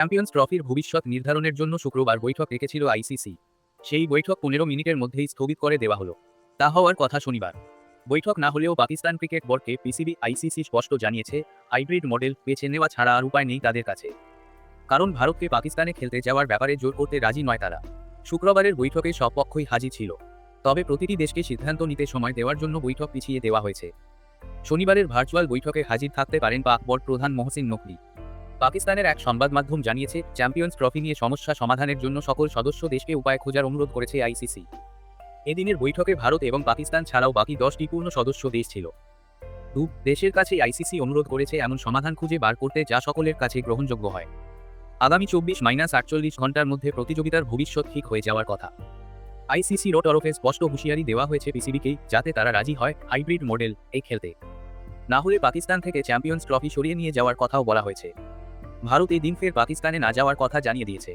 Champions ট্রফির ভবিষ্যৎ নির্ধারণের জন্য শুক্রবার বৈঠক রেখেছিল আইসিসি সেই বৈঠক পনেরো মিনিটের মধ্যেই স্থগিত করে দেওয়া হলো। তা হওয়ার কথা শনিবার। বৈঠক না হলেও পাকিস্তান ক্রিকেট বোর্ডকে পিসিবি আইসিসি স্পষ্ট জানিয়েছে, হাইব্রিড মডেল বেছে নেওয়া ছাড়া আর উপায় নেই তাদের কাছে। কারণ ভারতকে পাকিস্তানে খেলতে যাওয়ার ব্যাপারে জোর করতে রাজি নয় তারা। শুক্রবারের বৈঠকে সব পক্ষই হাজির ছিল। তবে প্রতিটি দেশকে সিদ্ধান্ত নিতে সময় দেওয়ার জন্য বৈঠক পিছিয়ে দেওয়া হয়েছে। শনিবারের ভার্চুয়াল বৈঠকে হাজির থাকতে পারেন পাক বোর্ড প্রধান মহসিন নকভি। পাকিস্তানের এক সংবাদ মাধ্যম জানিয়েছে, চ্যাম্পিয়ন্স ট্রফি নিয়ে সমস্যা সমাধানের জন্য সকল সদস্য দেশকে উপায় খোঁজার অনুরোধ করেছে আইসিসি। এদিনের বৈঠকে ভারত এবং পাকিস্তান ছাড়াও বাকি দশটি পূর্ণ সদস্য দেশ ছিল। দু, দেশের কাছে আইসিসি অনুরোধ করেছে এমন সমাধান খুঁজে বার করতে যা সকলের কাছে গ্রহণযোগ্য হয়। আগামী চব্বিশ মাইনাস আটচল্লিশ ঘণ্টার মধ্যে প্রতিযোগিতার ভবিষ্যৎ ঠিক হয়ে যাওয়ার কথা। আইসিসি রো তরফে স্পষ্ট হুঁশিয়ারি দেওয়া হয়েছে পিসিবিকেই, যাতে তারা রাজি হয় হাইব্রিড মডেল এই খেলতে। না হলে পাকিস্তান থেকে চ্যাম্পিয়ন্স ট্রফি সরিয়ে নিয়ে যাওয়ার কথাও বলা হয়েছে। ভারত এই দিন ফের পাকিস্তানে না যাওয়ার কথা জানিয়ে দিয়েছে।